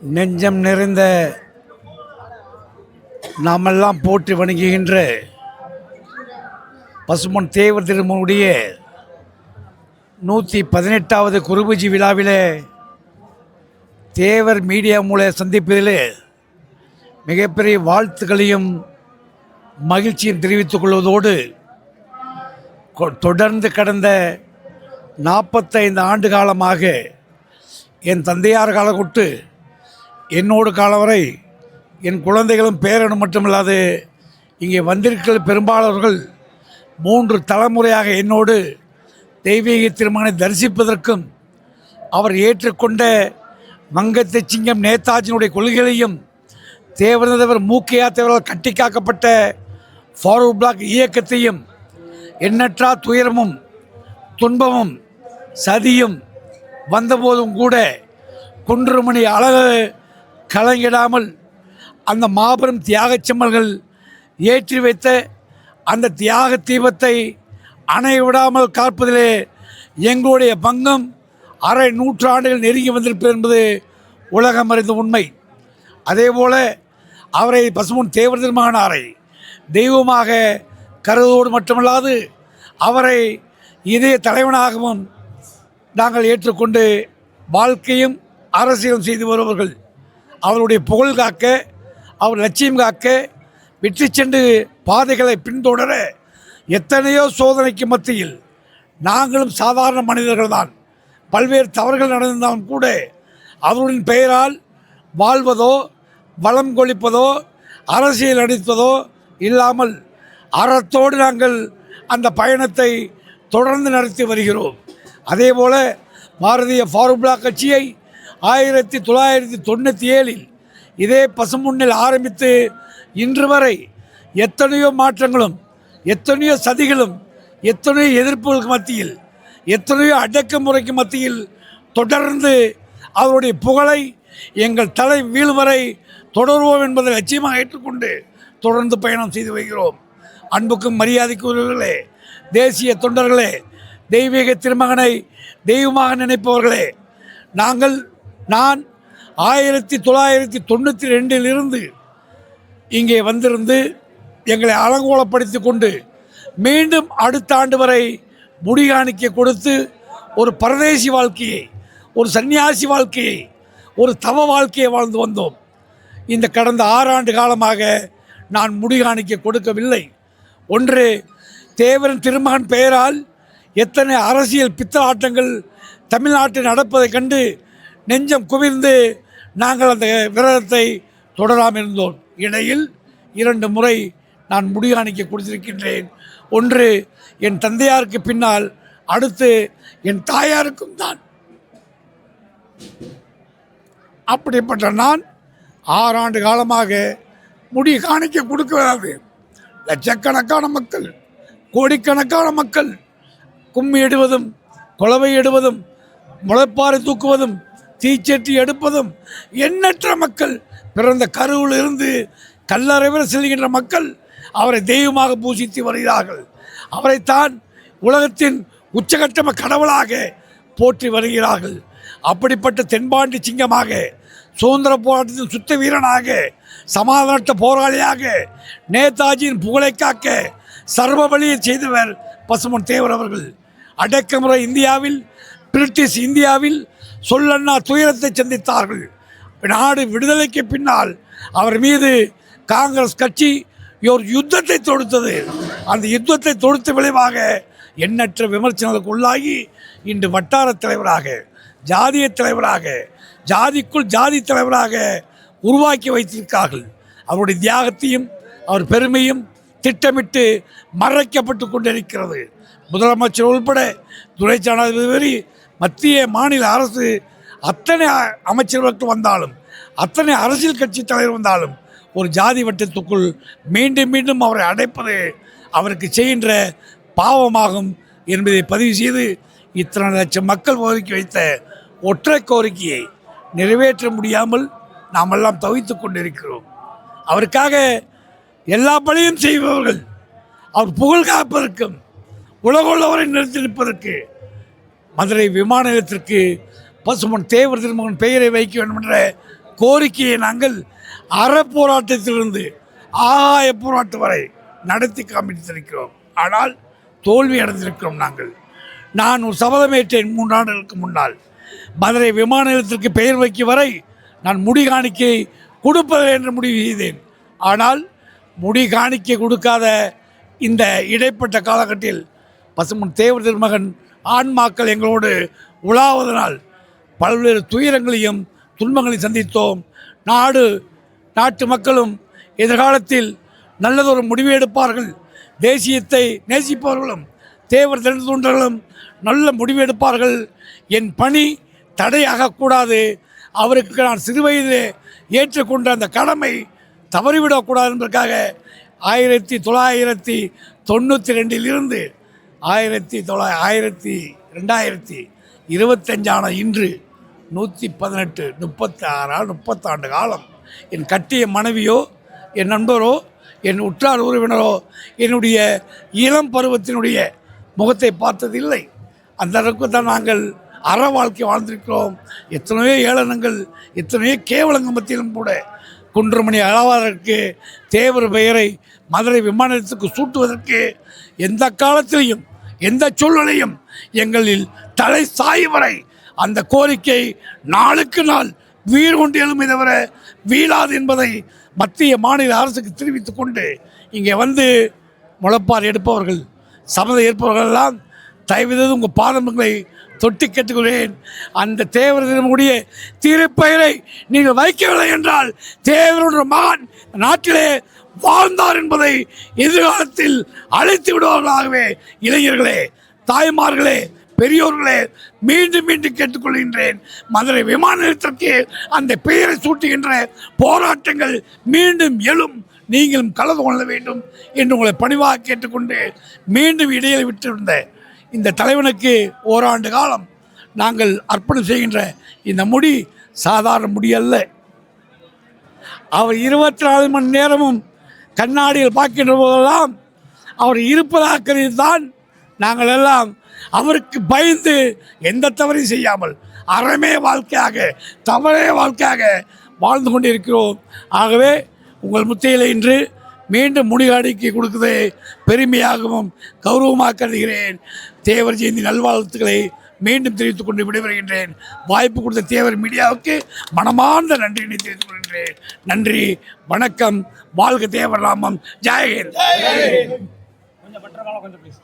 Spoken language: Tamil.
நெஞ்சம் நிறைந்த நாமெல்லாம் போற்றி வணங்குகின்ற பசுமன் தேவர் திருமனுடைய நூற்றி பதினெட்டாவது குருபூஜி விழாவிலே தேவர் மீடியா மூலம் சந்திப்பதிலே மிகப்பெரிய வாழ்த்துக்களையும் மகிழ்ச்சியும் தெரிவித்துக் கொள்வதோடு கொ- தொடர்ந்து கடந்த நாற்பத்தைந்து ஆண்டு காலமாக என் தந்தையார் காலகுட்டு என்னோடு காலவரை என் குழந்தைகளும் பேரனும் மட்டுமில்லாது இங்கே வந்திருக்கிற பெரும்பாலவர்கள் மூன்று தலைமுறையாக என்னோடு தெய்வீக திருமணை தரிசிப்பதற்கும் அவர் ஏற்றுக்கொண்ட வங்கத்தை சிங்கம் நேதாஜினுடைய கொள்கைகளையும் தேவனதவர் மூக்கையா தேவரால் கட்டி காக்கப்பட்ட ஃபார்வர்ட் பிளாக் இயக்கத்தையும் எண்ணற்றா துயரமும் துன்பமும் சதியும் வந்தபோதும் கூட குன்றுமணி அழகு கலங்கிடாமல் அந்த மாபெரும் தியாகச் செம்மல்கள் ஏற்றி வைத்த அந்த தியாக தீபத்தை அணைய விடாமல் காப்பதிலே எங்களுடைய பங்கம் அரை நூற்றாண்டுகள் நெருங்கி வந்திருப்பது என்பது உலகம் அறிந்த உண்மை. அதேபோல அவரை பசுமன் தேவர் தெய்வமாக கருதோடு மட்டுமல்லாது அவரை இதே தலைவனாகவும் நாங்கள் ஏற்றுக்கொண்டு வாழ்க்கையும் அரசியலும் செய்து வருபவர்கள். அவருடைய புகழ் காக்க அவர் லட்சியம் காக்க வெற்றி சென்று பாதைகளை பின்தொடர எத்தனையோ சோதனைக்கு மத்தியில் நாங்களும் சாதாரண மனிதர்கள் தான் பல்வேறு தவறுகள் நடந்தாலும் கூட அவர்களின் பெயரால் வாழ்வதோ வளம் கொளிப்பதோ அரசியல் அடிப்பதோ இல்லாமல் அறத்தோடு நாங்கள் அந்த பயணத்தை தொடர்ந்து நடத்தி வருகிறோம். அதேபோல் பாரதிய ஃபார்வர்ட் பிளாக் கட்சியை ஆயிரத்தி தொள்ளாயிரத்தி தொண்ணூற்றி ஏழில் இதே பசுமுன்னில் ஆரம்பித்து இன்று வரை எத்தனையோ மாற்றங்களும் எத்தனையோ சதிகளும் எத்தனையோ எதிர்ப்புகளுக்கு மத்தியில் எத்தனையோ அடக்குமுறைக்கு மத்தியில் தொடர்ந்து அவருடைய புகழை எங்கள் தலை வீழ் வரை தொடர்வோம் என்பதை லட்சியமாக ஏற்றுக்கொண்டு தொடர்ந்து பயணம் செய்து வருகிறோம். அன்புக்கும் மரியாதைக்குரியவர்களே தேசிய தொண்டர்களே தெய்வீக திருமகனை தெய்வமாக நினைப்பவர்களே நாங்கள் நான் ஆயிரத்தி தொள்ளாயிரத்தி தொண்ணூற்றி ரெண்டிலிருந்து இங்கே வந்திருந்து எங்களை அலங்கோலப்படுத்தி கொண்டு மீண்டும் அடுத்த ஆண்டு வரை முடிகாணிக்க கொடுத்து ஒரு பரதேசி வாழ்க்கையை ஒரு சன்னியாசி வாழ்க்கையை ஒரு தவ வாழ்க்கையை வாழ்ந்து வந்தோம். இந்த கடந்த ஆறாண்டு காலமாக நான் முடிகாணிக்க கொடுக்கவில்லை. ஒன்று தேவரன் திருமகன் பெயரால் எத்தனை அரசியல் பித்தலாட்டங்கள் தமிழ்நாட்டில் நடப்பதைக் கண்டு நெஞ்சம் குவிந்து நாங்கள் அந்த விரதத்தை தொடராமல் இருந்தோம். இடையில் இரண்டு முறை நான் முடியாணிக்கு கொடுத்திருக்கின்றேன். ஒன்று என் தந்தையாருக்கு பின்னால் அடுத்து என் தாயாருக்கும் தான். அப்படிப்பட்ட நான் ஆறாண்டு காலமாக முடி காணிக்க கொடுக்கிறாது லட்சக்கணக்கான மக்கள் கோடிக்கணக்கான மக்கள் கும்மி இடுவதும் குளவை இடுவதும் முளைப்பாறை தூக்குவதும் தீச்சட்டி எடுப்பதும் எண்ணற்ற மக்கள். பிறந்த கருவில் இருந்து கல்லறை வரை செல்கின்ற மக்கள் அவரை தெய்வமாக பூசித்து வருகிறார்கள். அவரைத்தான் உலகத்தின் உச்சகட்டம கடவுளாக போற்றி வருகிறார்கள். அப்படிப்பட்ட தென்பாண்டி சிங்கமாக சுதந்திர போராட்டத்தின் சுத்த வீரனாக சமாதானத்த போராளியாக நேதாஜியின் புகழை காக்க சர்வ வழியை செய்தவர் பசுமன் தேவர் அவர்கள். அடக்குமுறை இந்தியாவில் பிரிட்டிஷ் இந்தியாவில் சொல்லண்ணா துயரத்தை சந்தித்தார்கள். நாடு விடுதலைக்கு பின்னால் அவர் மீது காங்கிரஸ் கட்சி ஒரு யுத்தத்தை தொடுத்தது. அந்த யுத்தத்தை தொடுத்த விளைவாக எண்ணற்ற விமர்சனங்களுக்கு உள்ளாகி இன்று வட்டார தலைவராக ஜாதிய தலைவராக ஜாதிக்குள் ஜாதி தலைவராக உருவாக்கி வைத்திருக்கார்கள் அவருடைய தியாகத்தையும் அவர் பெருமையும் திட்டமிட்டு மறைக்கப்பட்டு கொண்டிருக்கிறது. முதலமைச்சர் உள்பட துணை ஜனாதிபதி மத்திய மாநில அரசு அத்தனை அமைச்சர்களுக்கு வந்தாலும் அத்தனை அரசியல் கட்சி தலைவர் வந்தாலும் ஒரு ஜாதி வட்டத்துக்குள் மீண்டும் மீண்டும் அவரை அடைப்பது அவருக்கு செய்கின்ற பாவமாகும் என்பதை பதிவு செய்து இத்தனை லட்சம் மக்கள் கோரிக்கை வைத்த ஒற்றை கோரிக்கையை நிறைவேற்ற முடியாமல் நாமெல்லாம் தவித்து கொண்டிருக்கிறோம். அவருக்காக எல்லா பணியும் செய்பவர்கள் அவர் புகழ் காப்பதற்கும் உலகுள்ளவரை நிறுத்தி நிற்பதற்கு மதுரை விமான நிலையத்திற்கு பசுமன் தேவர் திருமகன் பெயரை வைக்க வேண்டும் என்ற கோரிக்கையை நாங்கள் அறப்போராட்டத்திலிருந்து ஆகாய போராட்டம் வரை நடத்தி காமித்திருக்கிறோம் ஆனால் தோல்வி அடைந்திருக்கிறோம் நாங்கள். நான் ஒரு சபதமேற்றேன் மூன்று ஆண்டுகளுக்கு முன்னால். மதுரை விமான நிலையத்திற்கு பெயர் வைக்கும் வரை நான் முடி காணிக்கை கொடுப்பது என்று முடிவு செய்தேன். ஆனால் முடி காணிக்கை கொடுக்காத இந்த இடைப்பட்ட காலகட்டத்தில் பசுமன் தேவர் திருமகன் ஆன்மாக்கள் எங்களோடு உலாவதனால் பல்வேறு துயரங்களையும் துன்பங்களையும் சந்தித்தோம். நாடு நாட்டு மக்களும் எதிர்காலத்தில் நல்லதொரு முடிவு எடுப்பார்கள். தேசியத்தை நேசிப்பவர்களும் தேவர் திறந்து தொண்டர்களும் நல்ல முடிவு எடுப்பார்கள். என் பணி தடையாகக்கூடாது அவருக்கு நான் சிறுவயதிலே ஏற்றுக்கொண்ட அந்த கடமை தவறிவிடக்கூடாது என்பதற்காக ஆயிரத்தி தொள்ளாயிரத்தி தொண்ணூற்றி ரெண்டிலிருந்து ஆயிரத்தி தொள்ளாய் ஆயிரத்தி ரெண்டாயிரத்தி இருபத்தஞ்சான இன்று நூற்றி பதினெட்டு முப்பத்தி ஆறா முப்பத்தாண்டு காலம். என் கட்டிய மனைவியோ என் நண்பரோ என் உற்றார் உறவினரோ என்னுடைய இளம் பருவத்தினுடைய முகத்தை பார்த்ததில்லை. அந்த அளவுக்கு தான் நாங்கள் அற வாழ்க்கை வாழ்ந்திருக்கிறோம். எத்தனையோ ஏளனங்கள் எத்தனையோ கேவலங்க மத்தியிலும் கூட குன்றுமணி அளவாதற்கு தேவர் பெயரை மதுரை விமானத்துக்கு சூட்டுவதற்கு எந்த காலத்திலையும் எந்த சூழ்நிலையும் எங்களில் தலை சாய் வரை அந்த கோரிக்கை நாளுக்கு நாள் வீர் கொண்டு எழுமை தவிர வீழாது என்பதை மத்திய மாநில அரசுக்கு தெரிவித்துக் கொண்டு இங்கே வந்து முளப்பார் எடுப்பவர்கள் சம்மதம் ஏற்பவர்கள் எல்லாம் தயவுதது உங்கள் பாதங்களை தொட்டி கேட்டுக்கொள்கிறேன் அந்த தேவரனுடைய திருப்பெயரை நீங்கள் வைக்கவில்லை என்றால் தேவருடைய மகன் நாட்டிலே வாழ்ந்தார் என்பதை எதிர்காலத்தில் அழைத்து விடுவார்களாகவே. இளைஞர்களே தாய்மார்களே பெரியோர்களே மீண்டும் மீண்டும் கேட்டுக்கொள்கின்றேன். மதுரை விமான நிலையத்திற்கு அந்த பெயரை சூட்டுகின்ற போராட்டங்கள் மீண்டும் எழும். நீங்களும் கலந்து கொள்ள வேண்டும் என்று உங்களை பணிவாக கேட்டுக்கொண்டு மீண்டும் இடையில் விட்டிருந்த இந்த தலைவனுக்கு ஓராண்டு காலம் நாங்கள் அர்ப்பணம் செய்கின்ற இந்த முடி சாதாரண முடி அல்ல. அவர் இருபத்தி நாலு மணி நேரமும் கண்ணாடியில் பார்க்கின்ற போதெல்லாம் அவர் இருப்பதாக்கிறது தான் நாங்கள் எல்லாம் அவருக்கு பயந்து எந்த தவறையும் செய்யாமல் அறமே வாழ்க்கையாக தவறே வாழ்க்கையாக வாழ்ந்து கொண்டிருக்கிறோம். ஆகவே உங்கள் முத்தையில் இன்று மீண்டும் முடிகாடிக்கு கொடுக்குவதை பெருமையாகவும் கௌரவமாக கருதுகிறேன் தேவர் ஜெயந்தி நல்வாழ்த்துக்களை மீண்டும் தெரிவித்துக் கொண்டு விடைபெறுகின்றேன். வாய்ப்பு கொடுத்த தேவர் மீடியாவுக்கு மனமார்ந்த நன்றியினை தெரிவித்துக் கொள்கின்றேன். நன்றி வணக்கம் வாழ்க தேவர் ராமம். ஜெயஹிந்த் கொஞ்சம் கொஞ்சம் ப்ளீஸ்